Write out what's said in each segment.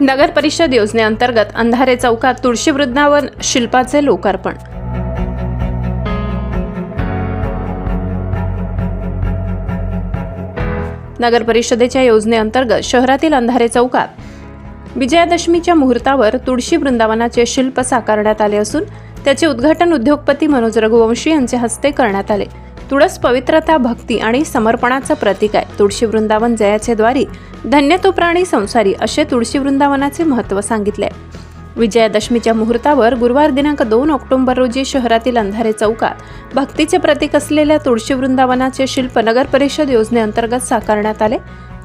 नगर परिषद योजनेअंतर्गत अंधारे चौकात तुळशी वृंदावन शिल्पाचे लोकार्पण. नगर परिषदेच्या योजनेअंतर्गत शहरातील अंधारे चौकात विजयादशमीच्या मुहूर्तावर तुळशी वृंदावनाचे शिल्प साकारण्यात आले असून त्याचे उद्घाटन उद्योगपती मनोज रघुवंशी यांच्या हस्ते करण्यात आले. तुळस पवित्रता भक्ती आणि समर्पणाचं प्रतीक आहे. तुळशी वृंदावन जयाचे द्वारी धन्य तो प्राणी संसारी असे तुळशी वृंदावनाचे महत्त्व सांगितले. विजयादशमीच्या मुहूर्तावर गुरुवार दिनांक दोन ऑक्टोबर रोजी शहरातील अंधारे चौकात भक्तीचे प्रतीक असलेल्या तुळशी वृंदावनाचे शिल्प नगर परिषद योजनेअंतर्गत साकारण्यात आले.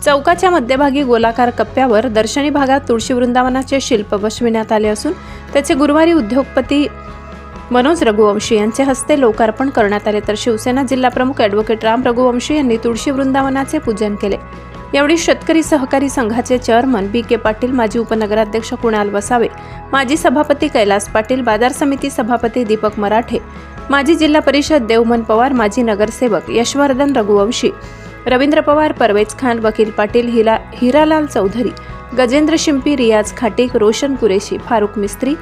चौकाच्या मध्यभागी गोलाकार कप्प्यावर दर्शनी भागात तुळशी वृंदावनाचे शिल्प बसविण्यात आले असून त्याचे गुरुवारी उद्योगपती मनोज रघुवंशी यांच्या हस्ते लोकार्पण करण्यात आले तर शिवसेना जिल्हाप्रमुख ॲडव्होकेट राम रघुवंशी यांनी तुळशी वृंदावनाचे पूजन केले. यावेळी शेतकरी सहकारी संघाचे चेअरमन बी के पाटील माजी उपनगराध्यक्ष कुणाल वसावे माजी सभापती कैलास पाटील बाजार समिती सभापती दीपक मराठे माजी जिल्हा परिषद देवमन पवार माजी नगरसेवक यशवर्धन रघुवंशी रवींद्र पवार परवेज खान वकील पाटील हिला हिरालाल चौधरी गजेंद्र शिंपी रियाज खाटीक रोशन कुरेशी फारुख मिस्त्री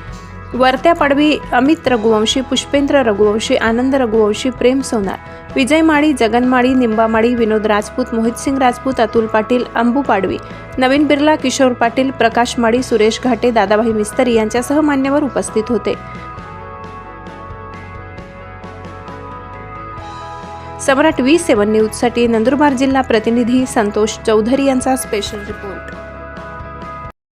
वरत्या पाडवी अमित रघुवंशी पुष्पेंद्र रघुवंशी आनंद रघुवंशी प्रेम सोनार विजय माळी जगन माळी निंबा माळी विनोद राजपूत मोहित सिंग राजपूत अतुल पाटील अंबू पाडवी नवीन बिर्ला किशोर पाटील प्रकाश माळी सुरेश घाटे दादाभाई मिस्तरी यांच्यासह मान्यवर उपस्थित होते. सम्राट व्ही सेवन न्यूजसाठी नंदुरबार जिल्हा प्रतिनिधी संतोष चौधरी यांचा स्पेशल रिपोर्ट